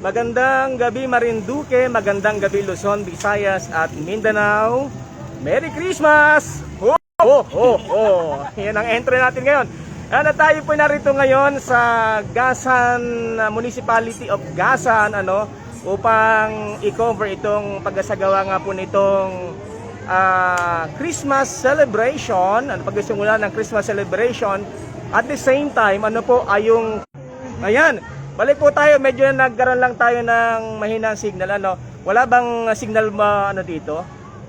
Magandang gabi Marinduque, magandang gabi Luzon, Visayas at Mindanao. Merry Christmas! Ho, ho, ho, ho. Yan ang entry natin ngayon. Ano tayo po narito ngayon sa Gasan uh, Municipality of Gasan ano upang i-cover itong pagkasagawa nga po nitong ah, Christmas celebration, ano pagsisimula ng Christmas celebration. At the same time, ano po ay yung Ayan, balik po tayo. Medyo nagkaroon lang tayo ng mahinang signal. Ano? Wala bang signal ma, ano dito?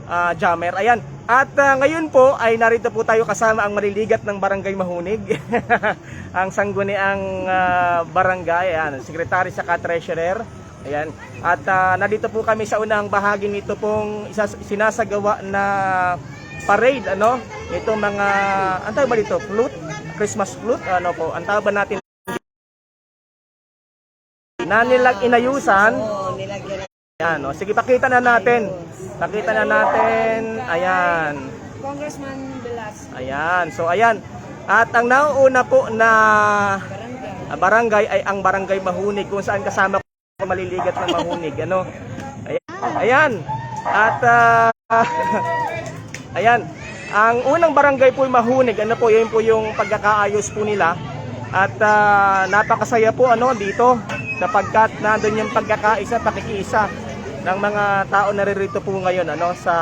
Ah, jammer. Ayan. At ah, ngayon po ay narito po tayo kasama ang maliligat ng Barangay Mahunig. ang sangguniang ah, barangay. Ayan, sekretary sa treasurer. Ayan. At ah, nandito po kami sa unang bahagi nito pong isa, sinasagawa na parade ano itong mga ang tawag ba dito flute Christmas flute ano po ang tawag natin na nilang inayusan. Oo, nilagyan Ayan, o. Sige, pakita na natin. Pakita na natin. Ayan. Congressman Velas Ayan. So, ayan. At ang nauuna po na Barangay. ay ang Barangay Mahunig kung saan kasama ko maliligat ng Mahunig. Ano? Ayan. Ayan. At ah, ayan. Ang unang barangay po ay Mahunig. Ano po, yun po yung pagkakaayos po nila. At ah, napakasaya po ano dito sapagkat nandun yung pagkakaisa, pakikiisa ng mga tao na ririto po ngayon ano sa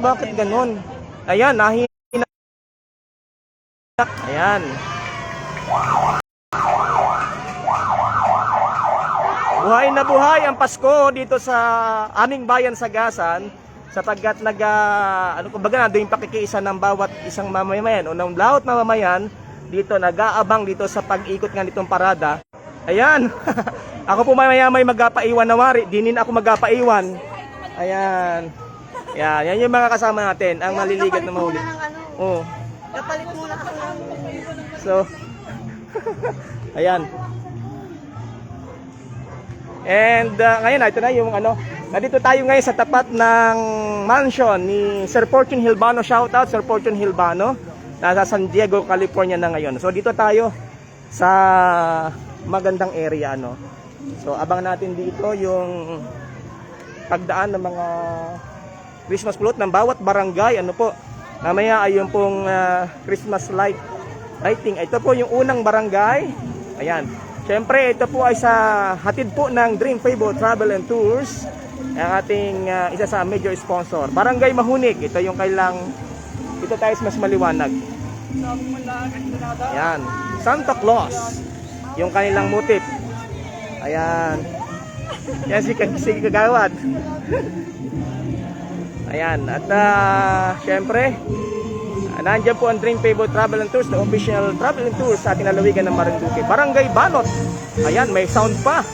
bakit ganun? Ayan, nahina Ayan. Buhay na buhay ang Pasko dito sa aming bayan sa Gasan sapagkat nag ah, ano kumbaga nando yung pakikiisa ng bawat isang mamamayan o ng bawat mamamayan dito nag-aabang dito sa pag-ikot nga nitong parada. Ayan. ako po mamaya may magpaiwan na wari, dinin ako magpaiwan. Ayan. Yan, yan yung mga kasama natin, ang maliligat na mahuli. Ano, Oh. kapalit muna ako ng So, ayan. And uh, ngayon, ito na yung ano, nandito tayo ngayon sa tapat ng mansion ni Sir Fortune Hilbano. Shout out Sir Fortune Hilbano. Nasa San Diego, California na ngayon. So dito tayo sa magandang area no. So abang natin dito yung pagdaan ng mga Christmas float ng bawat barangay. Ano po? Mamaya ay yung pong ah, Christmas light lighting. Ito po yung unang barangay. Ayan. Siyempre, ito po ay sa hatid po ng Dream Fable Travel and Tours. Ang ating ah, isa sa major sponsor. Barangay Mahunig. Ito yung kailang ito tayo mas maliwanag. Ayan. Santa Claus. Yung kanilang motif. Ayan. Yan si, si Kagawad. Ayan. At ah, syempre, nandiyan po ang Dream Fable Travel and Tours, the official travel and tours sa ating lalawigan ng Marinduque. Barangay Banot. Ayan, may sound pa.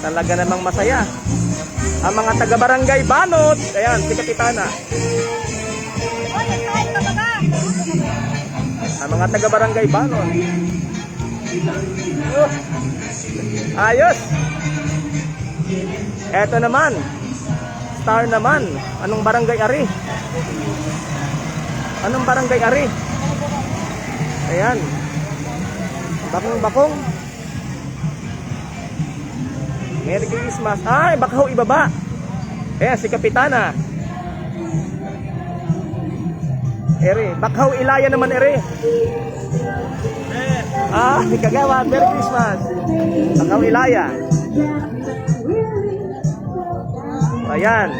Talaga namang masaya. Ang mga taga Barangay Banot. Ayan, si Kapitana. Mga taga Barangay Banot. Oh. Ayos. Eto naman. Star naman. Anong barangay ari? Anong barangay ari? Ayan. Bakong-bakong. Merry Christmas. Ay, baka ho ibaba. Ayan, si Kapitana. Ere, bakaw ilaya naman ere. Ah, kagawa, Merry Christmas. Bakaw ilaya. Ayan.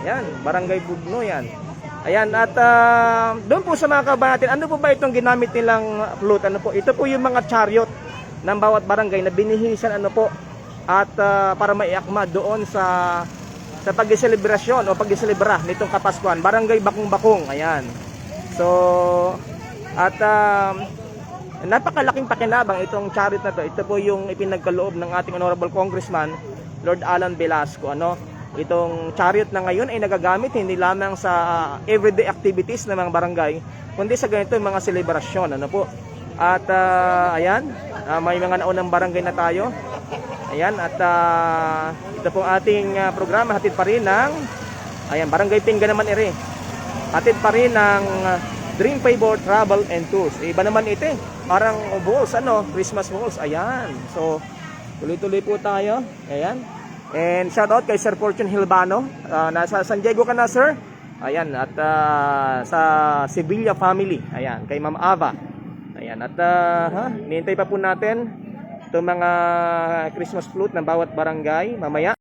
Ayan, Barangay Bugno yan. Ayan, at ah, doon po sa mga kabayan ano po ba itong ginamit nilang float? Ano po? Ito po yung mga chariot ng bawat barangay na binihisan ano po at ah, para maiakma doon sa sa pag-selebrasyon o pag-selebra nitong Kapaskuhan. Barangay Bakong-Bakong, ayan. So, at um, napakalaking pakinabang itong chariot na to. Ito po yung ipinagkaloob ng ating honorable congressman, Lord Alan Velasco. Ano? Itong chariot na ngayon ay nagagamit hindi lamang sa ah, everyday activities ng mga barangay, kundi sa ganito mga selebrasyon. Ano po? At ah, ayan, ah, may mga naunang barangay na tayo. Ayan, at ah, ito pong ating ah, programa hatid pa rin ng ayan, Barangay Pinga naman ere. Hatid pa rin ng ah, Dream Favor Travel and Tours. Iba naman ito eh. Parang balls, ano, Christmas balls. Ayan. So, tuloy-tuloy po tayo. Ayan. And shout out kay Sir Fortune Hilbano. Ah, nasa San Diego ka na, sir. Ayan. At ah, sa Sevilla family. Ayan. Kay Ma'am Ava. Ayan. At ah, ha, nihintay pa po natin itong mga Christmas flute ng bawat barangay mamaya.